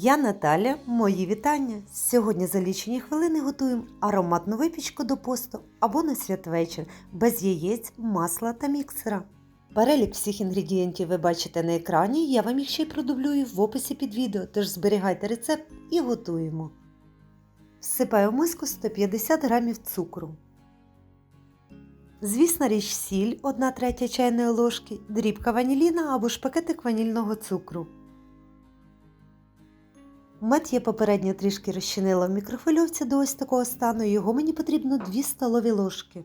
Я Наталя, мої вітання. Сьогодні за лічені хвилини готуємо ароматну випічку до посту або на святвечір без яєць, масла та міксера. Перелік всіх інгредієнтів ви бачите на екрані, я вам їх ще й продублюю в описі під відео, тож зберігайте рецепт і готуємо. Всипаю в миску 150 г цукру. Звісна річ сіль 1 третя чайної ложки, дрібка ваніліна або ж пакетик ванільного цукру. Мед я попередньо трішки розчинила в мікрохвильовці до ось такого стану, його мені потрібно 2 столові ложки.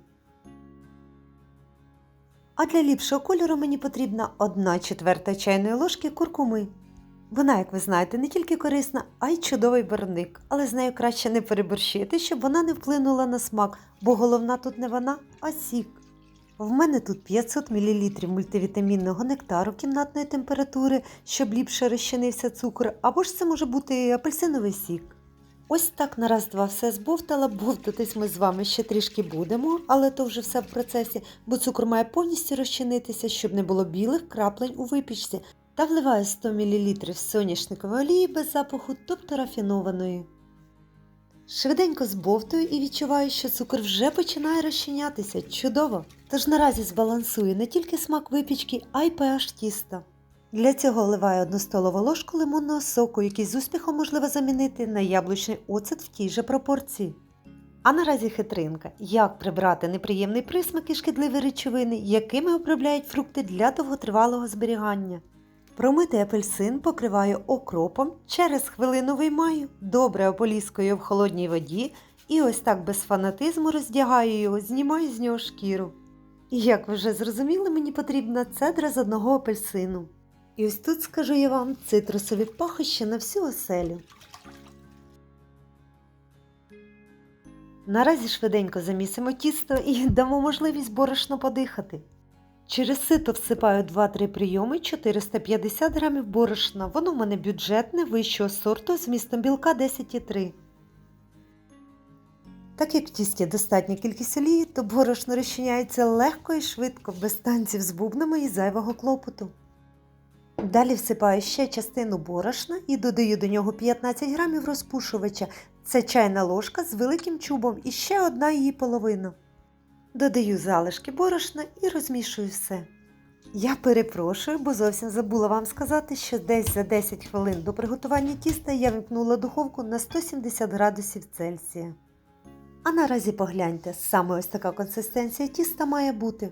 А для ліпшого кольору мені потрібна 1 четверта чайної ложки куркуми. Вона, як ви знаєте, не тільки корисна, а й чудовий барвник, але з нею краще не переборщити, щоб вона не вплинула на смак, бо головна тут не вона, а сік. В мене тут 500 мл мультивітамінного нектару кімнатної температури, щоб ліпше розчинився цукор, або ж це може бути апельсиновий сік. Ось так на раз-два все збовтала, бовтатись ми з вами ще трішки будемо, але то вже все в процесі, бо цукор має повністю розчинитися, щоб не було білих краплень у випічці, та вливаю 100 мл соняшникової олії без запаху, тобто рафінованої. Швиденько збовтую і відчуваю, що цукор вже починає розчинятися. Чудово! Тож наразі збалансую не тільки смак випічки, а й pH тіста. Для цього вливаю 1 столову ложку лимонного соку, який з успіхом можливо замінити на яблучний оцет в тій же пропорції. А наразі хитринка, як прибрати неприємний присмак і шкідливі речовини, якими обробляють фрукти для довготривалого зберігання. Промитий апельсин покриваю окропом, через хвилину виймаю, добре ополіскую в холодній воді і ось так без фанатизму роздягаю його, знімаю з нього шкіру. І як ви вже зрозуміли, мені потрібна цедра з одного апельсину. І ось тут скажу я вам цитрусові пахощі на всю оселю. Наразі швиденько замісимо тісто і дамо можливість борошно подихати. Через сито всипаю 2-3 прийоми 450 г борошна. Воно в мене бюджетне вищого сорту з містом білка 10,3. Так як в тісті достатня кількість олії, то борошно розчиняється легко і швидко, без танців з бубнами і зайвого клопоту. Далі всипаю ще частину борошна і додаю до нього 15 г розпушувача. Це чайна ложка з великим чубом і ще одна її половина. Додаю залишки борошна і розмішую все. Я перепрошую, бо зовсім забула вам сказати, що десь за 10 хвилин до приготування тіста я вимкнула духовку на 170 градусів Цельсія. А наразі погляньте, саме ось така консистенція тіста має бути.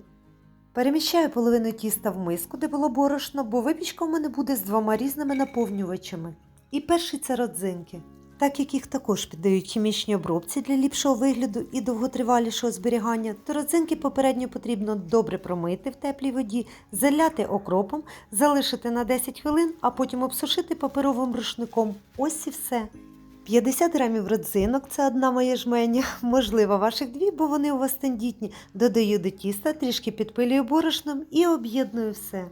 Переміщаю половину тіста в миску, де було борошно, бо випічка в мене буде з двома різними наповнювачами. І перший це родзинки. Так як їх також піддають хімічній обробці для ліпшого вигляду і довготривалішого зберігання, то родзинки попередньо потрібно добре промити в теплій воді, заляти окропом, залишити на 10 хвилин, а потім обсушити паперовим рушником. Ось і все. 50 грамів родзинок це одна моя жменя, можливо, ваших дві, бо вони у вас тендітні. Додаю до тіста, трішки підпилюю борошном і об'єдную все.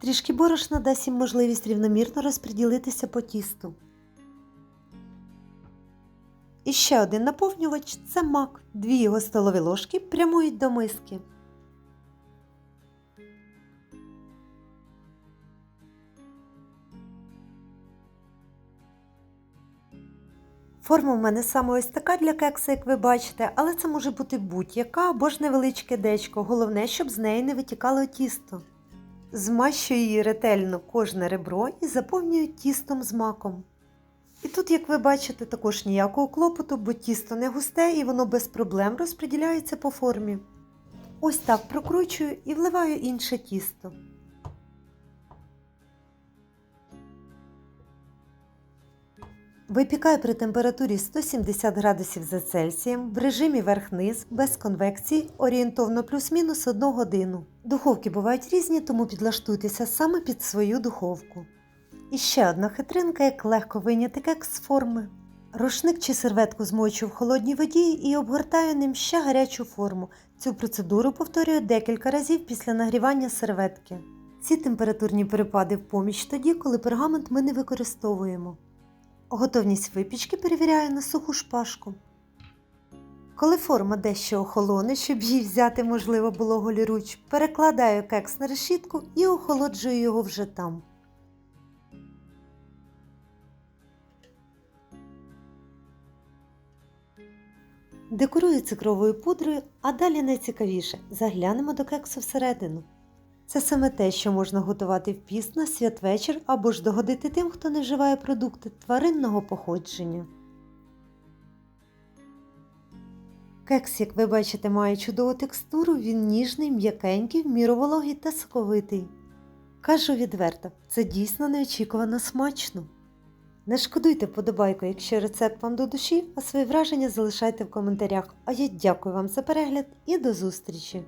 Трішки борошна дасть їм можливість рівномірно розподілитися по тісту. І ще один наповнювач це мак. Дві його столові ложки прямують до миски. Форма в мене саме ось така для кекса, як ви бачите, але це може бути будь-яка або ж невеличке дечко. Головне, щоб з неї не витікало тісто. Змащую її ретельно кожне ребро і заповнюю тістом з маком. І тут, як ви бачите, також ніякого клопоту, бо тісто не густе і воно без проблем розподіляється по формі. Ось так прокручую і вливаю інше тісто. Випікаю при температурі 170 градусів за Цельсієм в режимі верх-низ без конвекції орієнтовно плюс-мінус 1 годину. Духовки бувають різні, тому підлаштуйтеся саме під свою духовку. І ще одна хитринка, як легко вийняти кекс з форми. Рушник чи серветку змочу в холодній воді і обгортаю ним ще гарячу форму. Цю процедуру повторюю декілька разів після нагрівання серветки. Ці температурні перепади в поміч тоді, коли пергамент ми не використовуємо. Готовність випічки перевіряю на суху шпажку. Коли форма дещо охолоне, щоб її взяти, можливо, було голіруч, перекладаю кекс на решітку і охолоджую його вже там. Декорую цукровою пудрою, а далі найцікавіше заглянемо до кексу всередину. Це саме те, що можна готувати в піст на святвечір або ж догодити тим, хто не вживає продукти тваринного походження. Кекс, як ви бачите, має чудову текстуру, він ніжний, м'якенький, в міру вологий та соковитий. Кажу відверто, це дійсно неочікувано смачно. Не шкодуйте вподобайку, якщо рецепт вам до душі, а свої враження залишайте в коментарях. А я дякую вам за перегляд і до зустрічі!